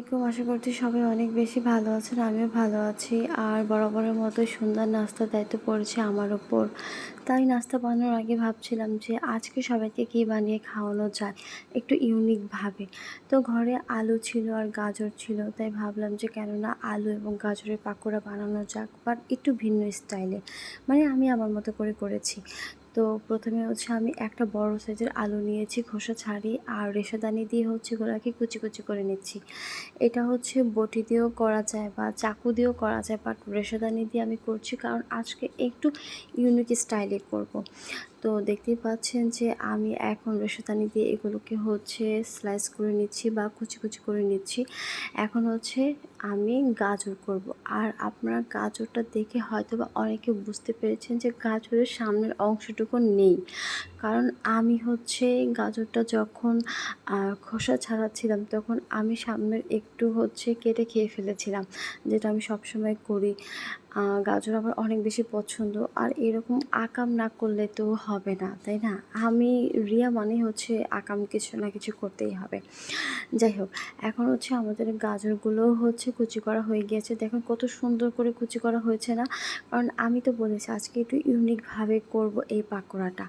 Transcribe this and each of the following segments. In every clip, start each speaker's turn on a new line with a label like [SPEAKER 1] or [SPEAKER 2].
[SPEAKER 1] আলাইকুম। আশা করছি সবাই অনেক বেশি ভালো আছেন, আমিও ভালো আছি। আর বরাবরের মতো সুন্দর নাস্তা দায়িত্ব পড়েছে আমার ওপর। তাই নাস্তা বানানোর আগে ভাবছিলাম যে আজকে সবাইকে কী বানিয়ে খাওয়ানো যায়, একটু ইউনিকভাবে তো ঘরে আলু ছিল আর গাজর ছিল, তাই ভাবলাম যে কেননা আলু এবং গাজরের পাকোড়া বানানো যাক বাট একটু ভিন্ন স্টাইলে মানে আমি আমার মতো করে করেছি। তো প্রথমে হচ্ছে আমি একটা বড় সাইজের আলু নিয়েছি, খোসা ছাড়ি আর রেশাদানি দিয়ে হচ্ছে ওগুলোকে কুচি কুচি করে নিচ্ছি। এটা হচ্ছে বটি দিয়েও করা যায় বা চাকু দিয়েও করা যায় বাট রেশাদানি দিয়ে আমি করছি কারণ আজকে একটু ইউনিক স্টাইলে করব। তো দেখতেই পাচ্ছেন যে আমি এখন রেশাদানি দিয়ে এগুলোকে হচ্ছে স্লাইস করে নিচ্ছি বা কুচি কুচি করে নিচ্ছি। এখন হচ্ছে আমি গাজর করব। আর আপনারা গাজরটা দেখে হয়তো বা অনেকে বুঝতে পেরেছেন যে গাজরের সামনের অংশটুকু নেই। কারণ আমি হচ্ছে গাজরটা যখন খোসা ছাড়াচ্ছিলাম তখন আমি সামনের একটু হচ্ছে কেটে খেয়ে ফেলেছিলাম। যেটা আমি সবসময় করি। গাজর আমার অনেক বেশি পছন্দ। আর এরকম আকাম না করলে তো হবে না, তাই না? আমি রিয়া মানে হচ্ছে আকাম কিছু না কিছু করতেই হবে। যাই হোক, এখন হচ্ছে আমাদের গাজরগুলো হচ্ছে কুচি করা হয়ে গিয়েছে। দেখুন কত সুন্দর করে কুচি করা হয়েছে না? কারণ আমি তো বলেছি আজকে একটু ইউনিকভাবে করব এই পাকোড়াটা।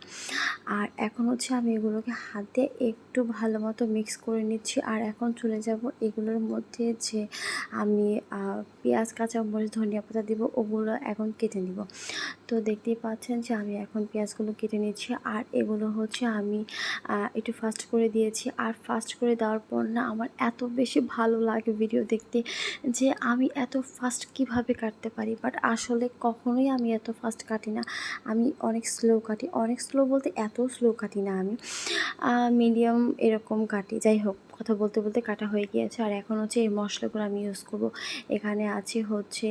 [SPEAKER 1] আর এখন হচ্ছে আমি এগুলোকে হাতে একটু ভালো মতো মিক্স করে নিচ্ছি। আর এখন চলে যাব এগুলোর মধ্যে যে আমি পেঁয়াজ, কাঁচামরিচ, ধনিয়া পাতা দিব, ওগুলো এখন কেটে নিব। তো দেখতেই পাচ্ছেন যে আমি এখন পেঁয়াজগুলো কেটে নিচ্ছি। আর এগুলো হচ্ছে আমি একটু ফাস্ট করে দিয়েছি। আর ফাস্ট করে দেওয়ার পর না আমার এত বেশি ভালো লাগে ভিডিও দেখতে যে আমি এত ফাস্ট কীভাবে কাটতে পারি। বাট আসলে কখনোই আমি এত ফাস্ট কাটি না। আমি অনেক স্লো কাটি। অনেক স্লো বলতে এত স্লো কাটি না আমি। মিডিয়াম এরকম কাটি। যাই হোক, কথা বলতে বলতে কাটা হয়ে গিয়েছে। আর এখন হচ্ছে এই মশলাগুলো আমি ইউজ করব। এখানে আছে হচ্ছে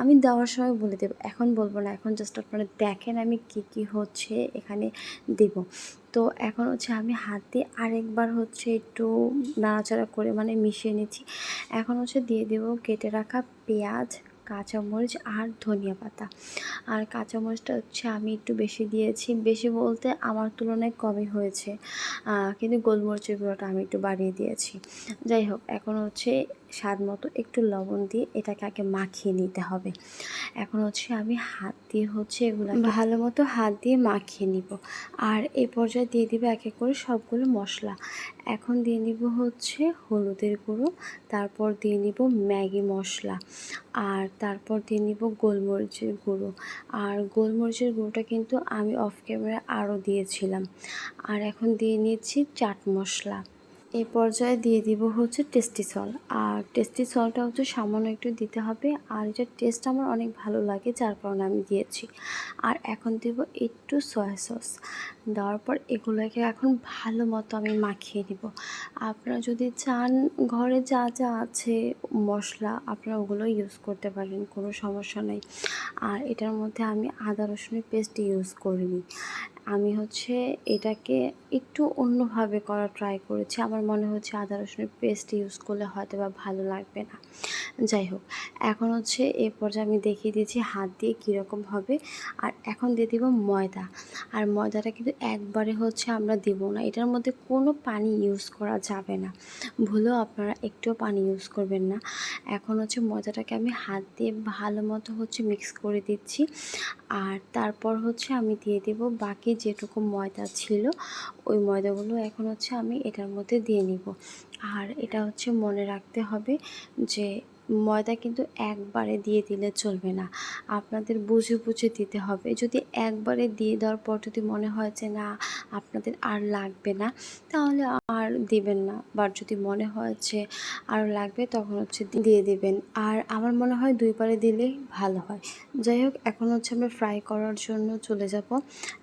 [SPEAKER 1] আমি দেওয়ার সময় বলে দেবো। এখন বলব না। এখন জাস্ট আপনারা দেখেন আমি কি কি হচ্ছে এখানে দেব। তো এখন হচ্ছে আমি হাতে আরেকবার হচ্ছে একটু নাড়াচাড়া করে মানে মিশিয়ে নিচ্ছি। এখন হচ্ছে দিয়ে দেব কেটে রাখা পেঁয়াজ। কাঁচামরিচ আর ধনিয়া পাতা। আর কাঁচামরিচটা হচ্ছে আমি একটু বেশি দিয়েছি। বেশি বলতে আমার তুলনায় কমই হয়েছে। কিন্তু গোলমরিচের গুঁড়োটা আমি একটু বাড়িয়ে দিয়েছি। যাই হোক, এখন হচ্ছে স্বাদ মতো একটু লবণ দিয়ে এটাকে আগে মাখিয়ে নিতে হবে। এখন হচ্ছে আমি হাত দিয়ে হচ্ছে এগুলো ভালো মতো হাত দিয়ে মাখিয়ে নিব। আর এ পর্যায়ে দিয়ে দিব এক এক করে সবগুলো মশলা। এখন দিয়ে নিব হচ্ছে হলুদের গুঁড়ো, তারপর দিয়ে নিব ম্যাগি মশলা, আর তারপর দিয়ে নিব গোলমরিচের গুঁড়ো। আর গোলমরিচের গুঁড়োটা কিন্তু আমি অফ ক্যামেরা আরও দিয়েছিলাম। আর এখন দিয়ে নিচ্ছি চাট মশলা। এই পর্যায়ে দিয়ে দিব হচ্ছে টেস্টি সল আর টেস্টি সলটা হচ্ছে সামান্য একটু দিতে হবে। আর এটা টেস্ট আমার অনেক ভালো লাগে, যার কারণে আমি দিয়েছি। আর এখন দেব একটু সয়া সস। দেওয়ার পর এগুলোকে এখন ভালো মতো আমি মাখিয়ে নিব। আপনারা যদি চান, ঘরে যা যা আছে মশলা, আপনারা ওগুলো ইউজ করতে পারেন, কোনো সমস্যা নেই। আর এটার মধ্যে আমি আদা, রসুনের পেস্ট ইউজ করিনি। আমি হচ্ছে এটাকে একটু অন্যভাবে করা ট্রাই করেছি। আমার মনে হচ্ছে আদা, রসুনের পেস্ট ইউজ করলে হয়তো বা ভালো লাগবে না। যাই হোক, এখন হচ্ছে এ পর্যায়ে আমি দেখিয়ে দিয়েছি হাত দিয়ে কীরকম হবে। আর এখন দিয়ে দিব ময়দা। আর ময়দাটা কিন্তু একবারে হচ্ছে আমরা দিব না। এটার মধ্যে কোনো পানি ইউজ করা যাবে না। ভুলেও আপনারা একটুও পানি ইউজ করবেন না। এখন হচ্ছে ময়দাটাকে আমি হাত দিয়ে ভালো মতো হচ্ছে মিক্স করে দিচ্ছি। আর তারপর হচ্ছে আমি দিয়ে দেব বাকি যেটুকু ময়দা ছিল, ওই ময়দাগুলো এখন হচ্ছে আমি এটার মধ্যে দিয়ে নিব। আর এটা হচ্ছে মনে রাখতে হবে যে ময়দা কিন্তু একবারে দিয়ে দিলে চলবে না। আপনাদের বুঝে বুঝে দিতে হবে। যদি একবারে দিয়ে দেওয়ার পর যদি মনে হয় যে না, আপনাদের আর লাগবে না, তাহলে আর দিবেন না। বা যদি মনে হয় যে আরও লাগবে, তখন হচ্ছে দিয়ে দিবেন। আর আমার মনে হয় দুইবারে দিলেই ভালো হয়। যাই হোক, এখন হচ্ছে আমরা ফ্রাই করার জন্য চলে যাব।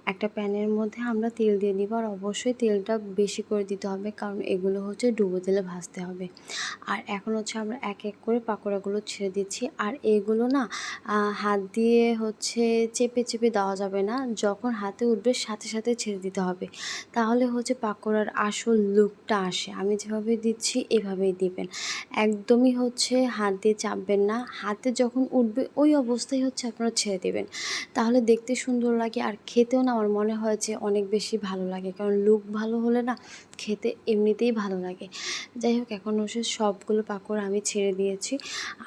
[SPEAKER 1] একটা প্যানের মধ্যে আমরা তেল দিয়ে নিব। আর অবশ্যই তেলটা বেশি করে দিতে হবে, কারণ এগুলো হচ্ছে ডুবো তেলে ভাজতে হবে। আর এখন হচ্ছে আমরা এক এক করে পাকোড়াগুলো ছেড়ে দিচ্ছি। আর এগুলো না হাত দিয়ে হচ্ছে চেপে চেপে দেওয়া যাবে না। যখন হাতে উঠবে সাথে সাথে ছেড়ে দিতে হবে। তাহলে হচ্ছে পাকোড়ার আসল লুকটা আসে। আমি যেভাবে দিচ্ছি, এভাবেই দিবেন। একদমই হচ্ছে হাত দিয়ে চাপবেন না। হাতে যখন উঠবে, ওই অবস্থায় হচ্ছে আপনারা ছেড়ে দেবেন। তাহলে দেখতে সুন্দর লাগে। আর খেতেও না আমার মনে হয় যে অনেক বেশি ভালো লাগে। কারণ লুক ভালো হলে না খেতে এমনিতেই ভালো লাগে। যাই হোক, এখন হচ্ছে সবগুলো পাকোড়া আমি ছেড়ে দিয়েছি।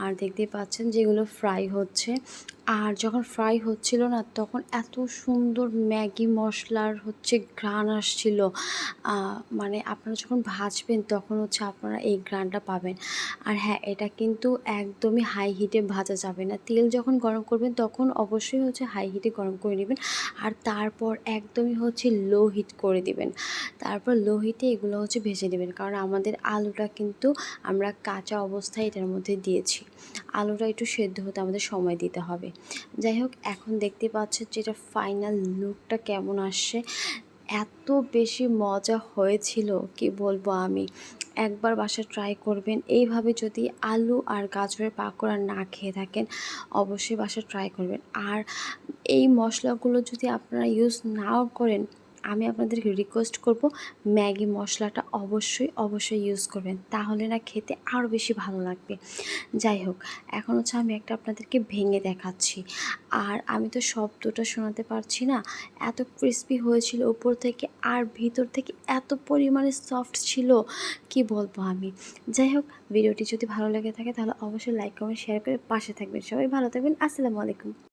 [SPEAKER 1] আর দেখতেই পাচ্ছেন যেগুলো ফ্রাই হচ্ছে। আর যখন ফ্রাই হচ্ছিল না, তখন এত সুন্দর ম্যাগি মশলার হচ্ছে ঘ্রাণ আসছিল। মানে আপনারা যখন ভাজবেন, তখন হচ্ছে আপনারা এই ঘ্রাণটা পাবেন। আর হ্যাঁ এটা কিন্তু একদমই হাই হিটে ভাজা যাবে না। তেল যখন গরম করবেন, তখন অবশ্যই হচ্ছে হাই হিটে গরম করে নেবেন। আর তারপর একদমই হচ্ছে লো হিট করে দিবেন। তারপর লো হিটে এগুলো হচ্ছে ভেজে নেবেন। কারণ আমাদের আলুটা কিন্তু আমরা কাঁচা অবস্থায় এটার মধ্যে দিয়েছি। আলুটা একটু সেদ্ধ হতে আমাদের সময় দিতে হবে। যাই হোক, এখন দেখতে পাচ্ছেন যে এটা ফাইনাল লুকটা কেমন আসছে। এত বেশি মজা হয়েছিল, কি বলব আমি। একবার বাসা ট্রাই করবেন। এইভাবে যদি আলু আর গাজরের পাকোড়া না খেয়ে থাকেন, অবশ্যই বাসা ট্রাই করবেন। আর এই মশলাগুলো যদি আপনারা ইউজ নাও করেন আমি আপনাদেরকে রিকোয়েস্ট করব, ম্যাগি মশলাটা অবশ্যই অবশ্যই ইউজ করবেন। তাহলে না খেতে আরও বেশি ভালো লাগবে। যাই হোক, এখন হচ্ছে আমি একটা আপনাদেরকে ভেঙে দেখাচ্ছি। আর আমি তো শব্দটা শোনাতে পারছি না। এত ক্রিস্পি হয়েছিল উপর থেকে আর ভিতর থেকে এত পরিমাণে সফট ছিল। কি বলব আমি? যাই হোক, ভিডিওটি যদি ভালো লেগে থাকে তাহলে অবশ্যই লাইক কমেন্ট শেয়ার করে পাশে থাকবেন। সবাই ভালো থাকবেন। আসসালামু আলাইকুম।